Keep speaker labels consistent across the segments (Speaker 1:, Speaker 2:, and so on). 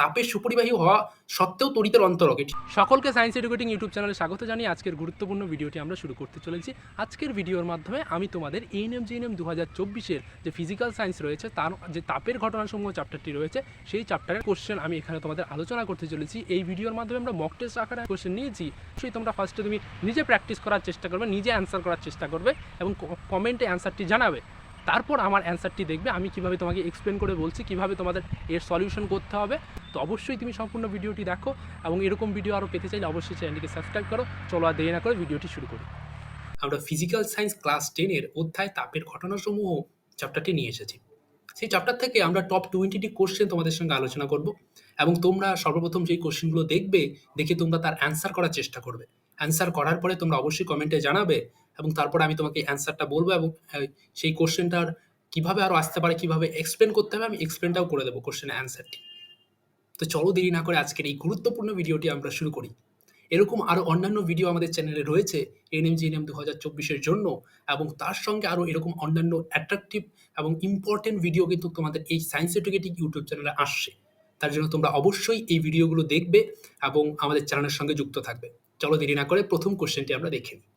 Speaker 1: তাপের সুপরিবাহী হওয়া সত্ত্বেও তড়িতের অন্তরক এটি
Speaker 2: সকলকে সায়েন্স এডুকেটিং ইউটিউব চ্যানেলে স্বাগত জানিয়ে আজকের গুরুত্বপূর্ণ ভিডিওটি আমরা শুরু করতে চলেছি। আজকের ভিডিওর মাধ্যমে আমি তোমাদের এএনএম জিএনএম দু হাজার চব্বিশের যে ফিজিক্যাল সায়েন্স রয়েছে, তার যে তাপের ঘটনাসমূহ চ্যাপ্টারটি রয়েছে, সেই চ্যাপ্টারের কোশ্চেন আমি এখানে তোমাদের আলোচনা করতে চলেছি। এই ভিডিওর মাধ্যমে আমরা মক টেস্ট আকারে কোশ্চেন নিয়েছি। সেই তোমরা ফার্স্টে তুমি নিজে প্র্যাকটিস করার চেষ্টা করবে, নিজে অ্যান্সার করার চেষ্টা করবে এবং কমেন্টে অ্যান্সারটি জানাবে। তারপর আমার অ্যান্সারটি দেখবে, আমি কীভাবে তোমাকে এক্সপ্লেন করে বলছি, কীভাবে তোমাদের এর সলিউশন করতে হবে। তো অবশ্যই তুমি সম্পূর্ণ ভিডিওটি দেখো এবং এরকম ভিডিও আরও পেতে চাইলে অবশ্যই চ্যানেলটিকে সাবস্ক্রাইব করো। চলো আর দেরি না করে ভিডিওটি শুরু করি।
Speaker 1: আমরা ফিজিক্যাল সায়েন্স ক্লাস টেনের অধ্যায় তাপের ঘটনাসমূহ চ্যাপ্টারটি নিয়ে এসেছি। সেই চ্যাপ্টার থেকে আমরা টপ টোয়েন্টিটি কোশ্চেন তোমাদের সঙ্গে আলোচনা করব এবং তোমরা সর্বপ্রথম যেই কোশ্চেনগুলো দেখবে, দেখে তোমরা তার অ্যান্সার করার চেষ্টা করবে। অ্যান্সার করার পরে তোমরা অবশ্যই কমেন্টে জানাবে এবং তারপর আমি তোমাকে অ্যান্সারটা বলব এবং সেই কোশ্চেনটার কীভাবে আরও আসতে পারে, কীভাবে এক্সপ্লেন করতে হবে, আমি এক্সপ্লেনটাও করে দেবো কোশ্চেনের অ্যান্সারটি তো চলো দেরি না করে আজকের এই গুরুত্বপূর্ণ ভিডিওটি আমরা শুরু করি। এরকম আরও অন্যান্য ভিডিও আমাদের চ্যানেলে রয়েছে এনএম জিএনএম দু হাজার চব্বিশের জন্য, এবং তার সঙ্গে আরও এরকম অন্যান্য অ্যাট্রাকটিভ এবং ইম্পর্টেন্ট ভিডিও কিন্তু তোমাদের এই সায়েন্স এডুকেটিভ ইউটিউব চ্যানেলে আসছে। তার জন্য তোমরা অবশ্যই এই ভিডিওগুলো দেখবে এবং আমাদের চ্যানেলের সঙ্গে যুক্ত থাকবে। চলো দেরি না করে প্রথম কোশ্চেনটি আমরা দেখে নিই।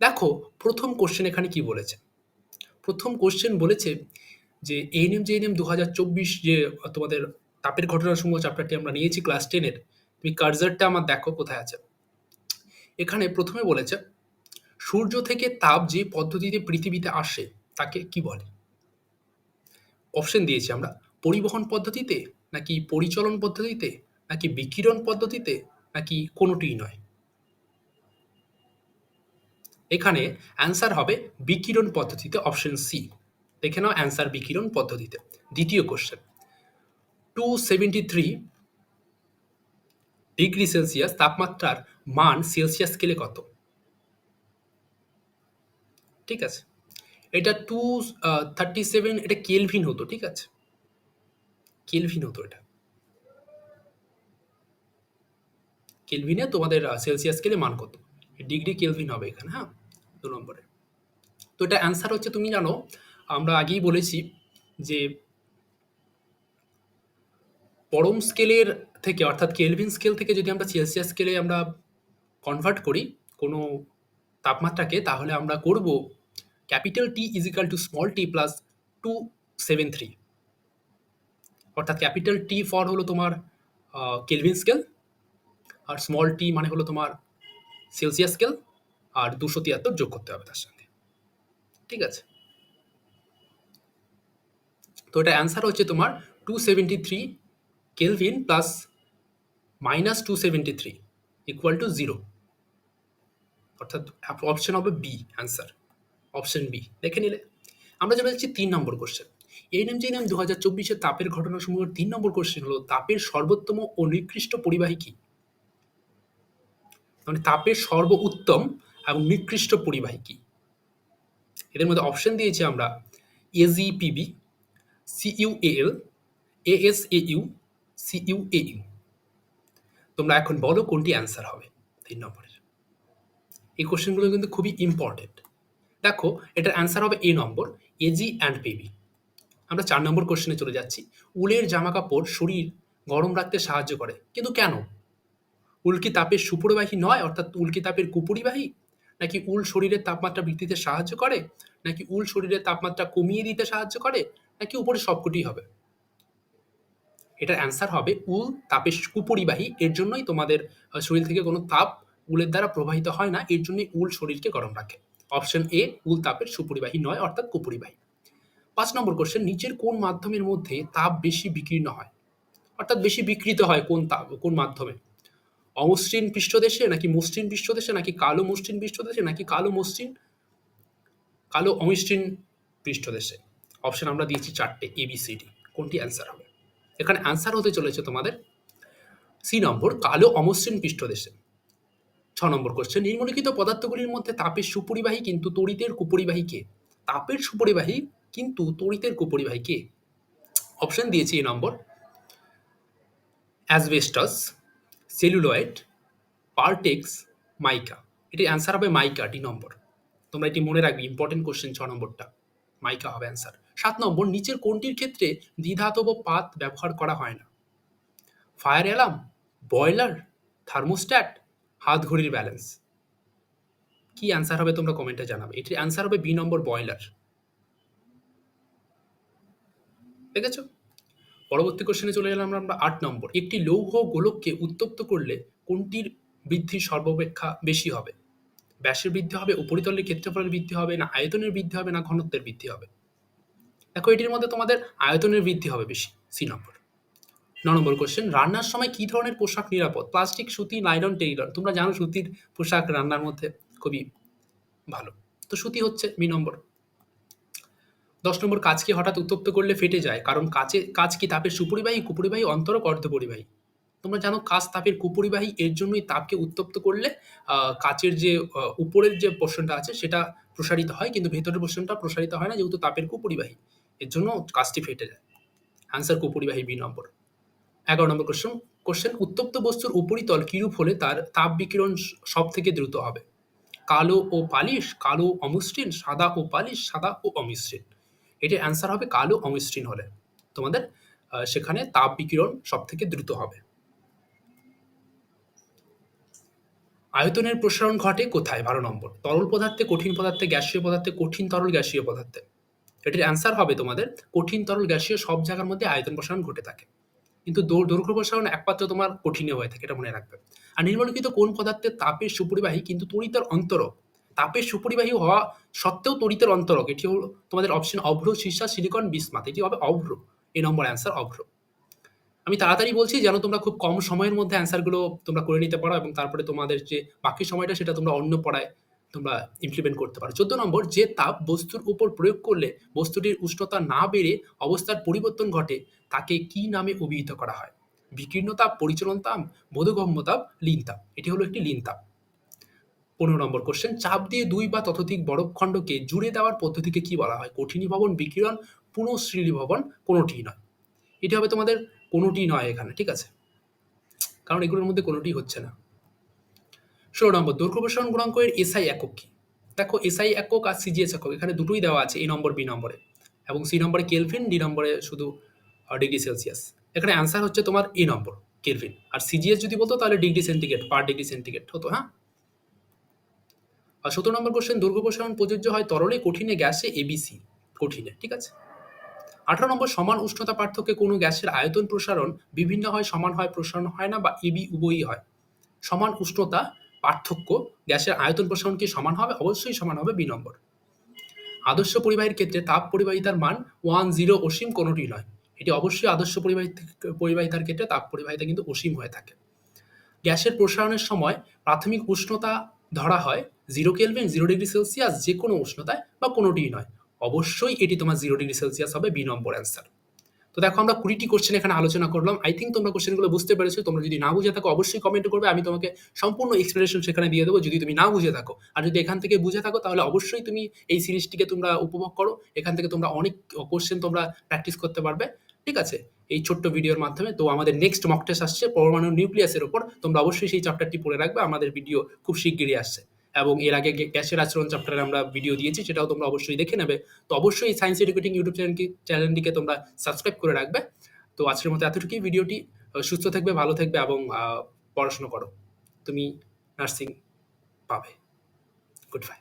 Speaker 1: দেখো, প্রথম কোশ্চেন এখানে কি বলেছে? প্রথম কোশ্চেন বলেছে যে এএনএম জেএনএম দু হাজার চব্বিশ যে তোমাদের তাপের ঘটনাসমূহ চ্যাপ্টারটি আমরা নিয়েছি ক্লাস টেনের তুমি কার্জারটা আমার দেখো কোথায় আছে। এখানে প্রথমে বলেছে, সূর্য থেকে তাপ যে পদ্ধতিতে পৃথিবীতে আসে, তাকে কি বলে? অপশন দিয়েছি আমরা, পরিবহন পদ্ধতিতে নাকি পরিচলন পদ্ধতিতে নাকি বিকিরণ পদ্ধতিতে নাকি কোনোটিই নয়। এখানে অ্যান্সার হবে বিকিরণ পদ্ধতিতে অপশন সি দেখে নাও অ্যান্সার বিকিরণ পদ্ধতিতে। দ্বিতীয় question two seventy three degree Celsius তাপমাত্রার মান সেলসিয়াস স্কেলে কত? ঠিক আছে? এটা টু থার্টি সেভেন এটা কেলভিন হতো, ঠিক আছে? কেলভিন হতো এটা। কেলভিনে তোমাদের সেলসিয়াস স্কেলে মান কত? ডিগ্রি কেলভিন হবে এখানে হ্যাঁ? দু নম্বরে। তো এটা অ্যান্সার হচ্ছে তুমি জানো, আমরা আগেই বলেছি যে পরম স্কেলের থেকে, অর্থাৎ কেলভিন স্কেল থেকে যদি আমরা সেলসিয়াস স্কেলে আমরা কনভার্ট করি কোনো তাপমাত্রাকে, তাহলে আমরা করব capital T is equal to small T plus two seven three অর্থাৎ ক্যাপিটাল টি ফর হলো তোমার কেলভিন স্কেল আর স্মল টি মানে হলো তোমার সেলসিয়াস স্কেল আর দুশো তিয়াত্তর যোগ করতে হবে তার সঙ্গে। ঠিক আছে? তো এটা অ্যান্সার হচ্ছে তোমার two seventy three Kelvin plus minus two seventy three equal to zero অর্থাৎ অপশন হবে বি অ্যান্সার অপশন বি দেখে নিলে। আমরা চলে যাচ্ছি তিন নম্বর কোশ্চেন এই নাম যে নেম দু হাজার চব্বিশের তাপের ঘটনা ঘটনাসমূহের তিন নম্বর কোশ্চেন হলো, তাপের সর্বোত্তম ও নিকৃষ্ট পরিবাহী কি? মানে তাপের সর্ব উত্তম এবং নিকৃষ্ট পরিবাহী কি? এদের মধ্যে অপশন দিয়েছি আমরা এজিপিবি সিইউএল এএসএইউ সিইউএইউ তোমরা এখন বলো কোনটি অ্যান্সার হবে তিন নম্বরের। এই কোশ্চেনগুলো কিন্তু খুবই ইম্পর্টেন্ট দেখো, এটার অ্যান্সার হবে A number AG and PB আমরা চার নম্বর কোশ্চেনে চলে যাচ্ছি। উলের জামা কাপড় শরীর গরম রাখতে সাহায্য করে। কিন্তু কেন? উল কি তাপের সুপরিবাহী নয়? অর্থাৎ উল্কি তাপের কুপরিবাহী? নাকি উল শরীরের তাপমাত্রা বৃদ্ধিতে সাহায্য করে? নাকি উল শরীরের তাপমাত্রা কমিয়ে দিতে সাহায্য করে? নাকি উপরে সবকটি হবে? এটার অ্যান্সার হবে উল, তাপের কুপরিবাহী এর জন্যই তোমাদের শরীর থেকে কোনো তাপ উলের দ্বারা প্রবাহিত হয় না। এর জন্যই উল শরীরকে গরম রাখে। অপশন এ উল তাপের সুপরিবাহী নয়, অর্থাৎ কুপরিবাহী। পাঁচ নম্বর কোশ্চেন নিচের কোন মাধ্যমের মধ্যে তাপ বেশি বিকীর্ণ হয়? অর্থাৎ বেশি বিকৃত হয় কোন তাপ, কোন মাধ্যমে? অমসৃণ পৃষ্ঠদেশে নাকি মসৃণ পৃষ্ঠদেশে, নাকি কালো মসৃণ পৃষ্ঠদেশে, নাকি কালো মসৃণ কালো অমসৃণ পৃষ্ঠদেশে? অপশন আমরা দিয়েছি চারটে এবিসিডি কোনটি অ্যান্সার হবে? এখানে অ্যান্সার হতে চলেছে তোমাদের। সি নম্বর, কালো অমসৃণ পৃষ্ঠদেশে। ছ নম্বর কোশ্চেন নিম্নলিখিত পদার্থগুলির মধ্যে তাপের সুপরিবাহী কিন্তু তড়িতের কুপরিবাহী কে? তাপের সুপরিবাহী কিন্তু তড়িতের কুপরিবাহী কে? অপশন দিয়েছি এ নম্বর। অ্যাসবেস্টাস সেলুলয়েড পার্টেক্স মাইকা এটির অ্যান্সার হবে মাইকা ডি নম্বর। তোমরা এটি মনে রাখবে ইম্পর্টেন্ট কোশ্চেন ছ নম্বরটা। মাইকা হবে অ্যান্সার সাত নম্বর, নিচের কোনটির ক্ষেত্রে দ্বিধাতব পাত ব্যবহার করা হয় না? ফায়ার অ্যালার্ম বয়লার থার্মোস্ট্যাট হাত ঘড়ির ব্যালেন্স কি অ্যান্সার হবে তোমরা কমেন্টে জানাবে। এটির অ্যান্সার হবে বি নম্বর বয়লার দেখেছ? পরবর্তী কোশ্চেনে চলে এলাম আমরা আট নম্বর। একটি লৌহ গোলককে উত্তপ্ত করলে কোনটির বৃদ্ধি সর্বাপেক্ষা বেশি হবে? ব্যাসের বৃদ্ধি হবে, উপরিতলের ক্ষেত্রফলের বৃদ্ধি হবে, না আয়তনের বৃদ্ধি হবে, না ঘনত্বের বৃদ্ধি হবে? দেখো, এটির মধ্যে তোমাদের আয়তনের বৃদ্ধি হবে বেশি, সি নম্বর। ন নম্বর কোশ্চেন রান্নার সময় কি ধরনের পোশাক নিরাপদ? প্লাস্টিক, সুতি, নাইলন, টেইলর। তোমরা জানো সুতির পোশাক রান্নার মধ্যে খুবই ভালো। তো সুতি হচ্ছে বি নম্বর। দশ নম্বর কাজকে হঠাৎ উত্তপ্ত করলে ফেটে যায়। কারণ কাচে, কাজ কি তাপের সুপরিবাহী, কুপরিবাহী অন্তরক অর্ধপরিবাহী তোমরা জানো কাজ তাপের কুপরিবাহী, এর জন্যই তাপকে উত্তপ্ত করলে কাচের যে উপরের যে পোর্শনটা আছে, সেটা প্রসারিত হয়, কিন্তু ভেতরের পোর্শনটা প্রসারিত হয় না, যেহেতু তাপের কুপরিবাহী। এর জন্য কাজটি ফেটে যায়। আনসার কুপরিবাহী বি নম্বর। এগারো নম্বর কোশ্চেন কোশ্চেন উত্তপ্ত বস্তুর উপরিতল কিরূপ হলে তার তাপ বিকিরণ সব থেকে দ্রুত হবে? কালো ও পালিশ, কালো অমসৃণ, সাদা ও পালিশ, সাদা ও অমসৃণ এটির অ্যান্সার হবে কালো অমসৃণ হলে। তোমাদের সেখানে তাপ বিকিরণ সব থেকে দ্রুত হবে। আয়তনের প্রসারণ ঘটে কোথায়? বারো নম্বর। তরল পদার্থে, কঠিন পদার্থে, গ্যাসীয় পদার্থে, কঠিন তরল গ্যাসীয় পদার্থে। এটির অ্যান্সার হবে তোমাদের, কঠিন তরল গ্যাসীয় সব জায়গার মধ্যে আয়তন প্রসারণ ঘটে থাকে। কিন্তু দৈর্ঘ্য প্রসারণ একমাত্র তোমার কঠিনে হয়ে থাকে, এটা মনে রাখবে। আর নিম্নলিখিত কোন পদার্থের তাপের সুপরিবাহী কিন্তু তড়িতের অন্তরক তাপের সুপরিবাহী হওয়া সত্ত্বেও তড়িতের অন্তরক। এটি হলো তোমাদের অপশন অভ্র সীসা সিলিকন বিসমাত। এটি হবে অভ্র। এই নম্বর অ্যান্সার অভ্র। আমি তাড়াতাড়ি বলছি যেন তোমরা খুব কম সময়ের মধ্যে অ্যান্সারগুলো তোমরা করে নিতে পারো এবং তারপরে তোমাদের যে বাকি সময়টা সেটা তোমরা অন্য পড়ায় তোমরা ইমপ্লিমেন্ট করতে পারো। চোদ্দ নম্বর, যে তাপ বস্তুর উপর প্রয়োগ করলে বস্তুটির উষ্ণতা না বেড়ে অবস্থার পরিবর্তন ঘটে, তাকে কি নামে অভিহিত করা হয়? বিকীর্ণতাপ পরিচলন তাপ, বোধগম্য তাপ, লিন তাপ। এটি হলো একটি লিন তাপ। পনেরো নম্বর কোশ্চেন চাপ দিয়ে দুই বা ততোধিক বরফখণ্ডকে জুড়ে দেওয়ার পদ্ধতিকে কি বলা হয়? কঠিনী ভবন, বিকিরণ পুনঃশ্রীলি ভবন কোনোটি নয়। এটি হবে তোমাদের কোনোটি নয় এখানে, ঠিক আছে? কারণ এগুলোর মধ্যে কোনোটি হচ্ছে না। ষোলো নম্বর দৈর্ঘ্য প্রসারণ গুণাঙ্ক এর এসআই একক কি? দেখো এসআই একক আর সিজিএস একক, এখানে দুটোই দেওয়া আছে এ নম্বর বি নম্বরে। এবং সি নম্বরে কেলভিন ডি নম্বরে শুধু ডিগ্রি সেলসিয়াস। এখানে অ্যান্সার হচ্ছে তোমার এ নম্বর কেলভিন আর সিজিএস যদি বলতো, তাহলে degree centigrade, per degree centigrade হতো হ্যাঁ? আর সতেরো নম্বর কোশ্চেন দৈর্ঘ্য প্রসারণ প্রযোজ্য হয় তরলে, কঠিনে গ্যাসে এবিসি কঠিনে, ঠিক আছে? আঠারো নম্বর, সমান উষ্ণতা পার্থক্যে কোনো গ্যাসের আয়তন প্রসারণ বিভিন্ন হয়, সমান হয়, প্রসারণ হয় না বা এবি উভয়ই হয়। সমান উষ্ণতা পার্থক্য গ্যাসের আয়তন প্রসারণ কি সমান হবে? অবশ্যই সমান হবে বি নম্বর। আদর্শ পরিবাহীর ক্ষেত্রে তাপ পরিবাহিতার মান ওয়ান, জিরো, অসীম কোনোটি নয়। এটি অবশ্যই আদর্শ পরিবাহী পরিবাহিতার ক্ষেত্রে তাপ পরিবাহিতা কিন্তু অসীম হয়ে থাকে। গ্যাসের প্রসারণের সময় প্রাথমিক উষ্ণতা ধরা হয় zero Kelvin zero degree Celsius যে কোনো উষ্ণতায় বা কোনোটিই নয়। অবশ্যই এটি তোমার জিরো ডিগ্রি সেলসিয়াস হবে বি নম্বর অ্যান্সার তো দেখো, আমরা কুড়িটি কোশ্চেন এখানে আলোচনা করলাম। আই থিঙ্ক তোমরা কোশ্চেনগুলো বুঝতে পেরেছ। তোমরা যদি না বুঝে থাকো, অবশ্যই কমেন্ট করবে। আমি তোমাকে সম্পূর্ণ এক্সপ্লেনেশন সেখানে দিয়ে দেবো। যদি তুমি না বুঝে থাকো, আর যদি এখান থেকে বুঝে থাকো, তাহলে অবশ্যই তুমি এই সিরিজটিকে তোমরা উপভোগ করো। এখান থেকে তোমরা অনেক কোশ্চেন তোমরা প্র্যাকটিস করতে পারবে। ঠিক আছে? এই ছোট্ট ভিডিওর মাধ্যমে। তো আমাদের নেক্সট মক টেস্ট আসছে, পরমাণু নিউক্লিয়াসের উপর তোমরা অবশ্যই সেই চ্যাপ্টারটি পড়ে রাখবে। আমাদের ভিডিও খুব শিগগিরই আসছে। এবং এর আগে গ্যাসের আচরণ চ্যাপ্টারে আমরা ভিডিও দিয়েছি, সেটাও তোমরা অবশ্যই দেখে নেবে। তো অবশ্যই সায়েন্স এডুকেটিং ইউটিউব চ্যানেলটি চ্যানেলটিকে তোমরা সাবস্ক্রাইব করে রাখবে। তো আজকের মতো এতটুকুই ভিডিওটি সুস্থ থাকবে, ভালো থাকবে এবং পড়াশোনা করো। তুমি নার্সিং পাবে। Good bye